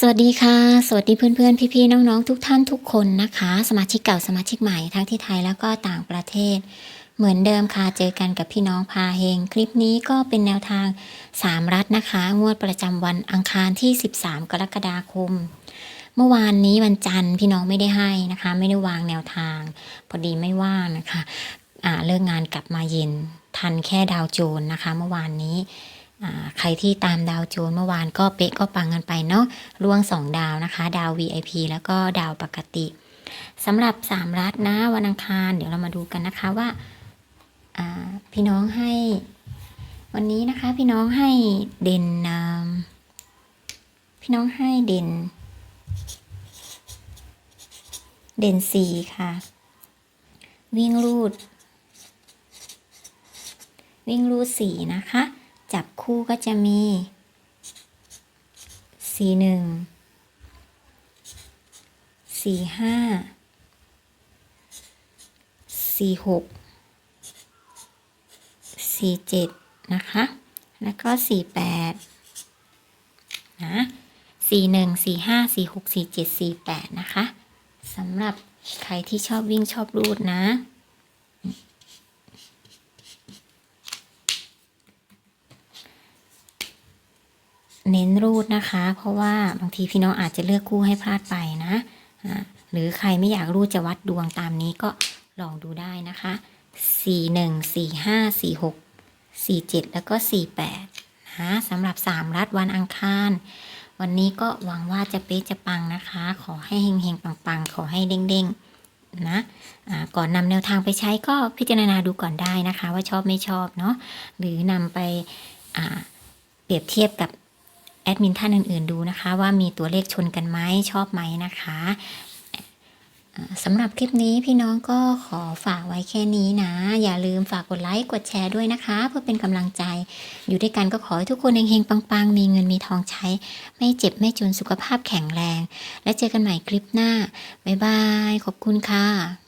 สวัสดีค่ะ สวัสดีเพื่อนๆ พี่ๆ น้องๆ ทุกท่านทุกคนนะคะ สมาชิกเก่าสมาชิกใหม่ทั้งที่ไทยแล้วก็ต่างประเทศ เหมือนเดิมค่ะ เจอกันกับพี่น้องพาเฮง คลิปนี้ก็เป็นแนวทาง 3 รัฐนะคะ งวดประจำวันอังคารที่ 13 กรกฎาคม เมื่อวานนี้วันจันทร์พี่น้องไม่ได้ให้นะคะ ไม่ได้วางแนวทาง พอดีไม่ว่างนะคะ อ่าเลิกงานกลับมาเย็นทันแค่ดาวโจนนะคะ เมื่อวานนี้ ใครที่ตามดาวโจนเมื่อวานก็เป๊ะก็ปังกันไปเนาะล่วง 2 ดาวนะคะ ดาว VIP แล้วก็ดาวปกติสำหรับ 3 รัฐนะวันอังคาร เดี๋ยวเรามาดูกันนะคะว่าพี่น้องให้ วันนี้นะคะพี่น้องให้เด่นพี่น้องให้เด่น เด่นสี่ค่ะ วิ่งรูด วิ่งรูดสี่นะคะ จับคู่ก็จะมี สี่หนึ่ง สี่ห้า สี่หก สี่เจ็ดนะคะ แล้วก็สี่แปดนะสี่หนึ่ง สี่ห้า สี่หก สี่เจ็ด สี่แปดนะคะสำหรับใครที่ชอบวิ่งชอบรูดนะ เน้นรูดนะคะ เพราะว่าบางทีพี่น้องอาจจะเลือกคู่ให้พลาดไปนะหรือใครไม่อยากรูดจะวัดดวงตามนี้ก็ลองดูได้นะคะสี่หนึ่งสี่ห้าสี่หกสี่เจ็ดแล้วก็สี่แปดนะสำหรับสามรัฐวันอังคาร วันนี้ก็หวังว่าจะเป๊ะจะปังนะคะ ขอให้เฮงๆปังๆ ขอให้เด้งๆนะอ่าก่อนนำแนวทางไปใช้ก็พิจารณาดูก่อนได้นะคะ ว่าชอบไม่ชอบเนาะหรือนำไปเปรียบเทียบกับ แอดมินท่านอื่นๆดูนะคะ ว่ามีตัวเลขชนกันไหมชอบไหมนะคะสำหรับคลิปนี้พี่น้องก็ขอฝากไว้แค่นี้นะ อย่าลืมฝากกดไลค์กดแชร์ด้วยนะคะ เพื่อเป็นกำลังใจ อยู่ด้วยกันก็ขอให้ทุกคนเฮงๆปังๆ มีเงินมีทองใช้ ไม่เจ็บไม่จนสุขภาพแข็งแรง และเจอกันใหม่คลิปหน้า บ๊ายบาย ขอบคุณค่ะ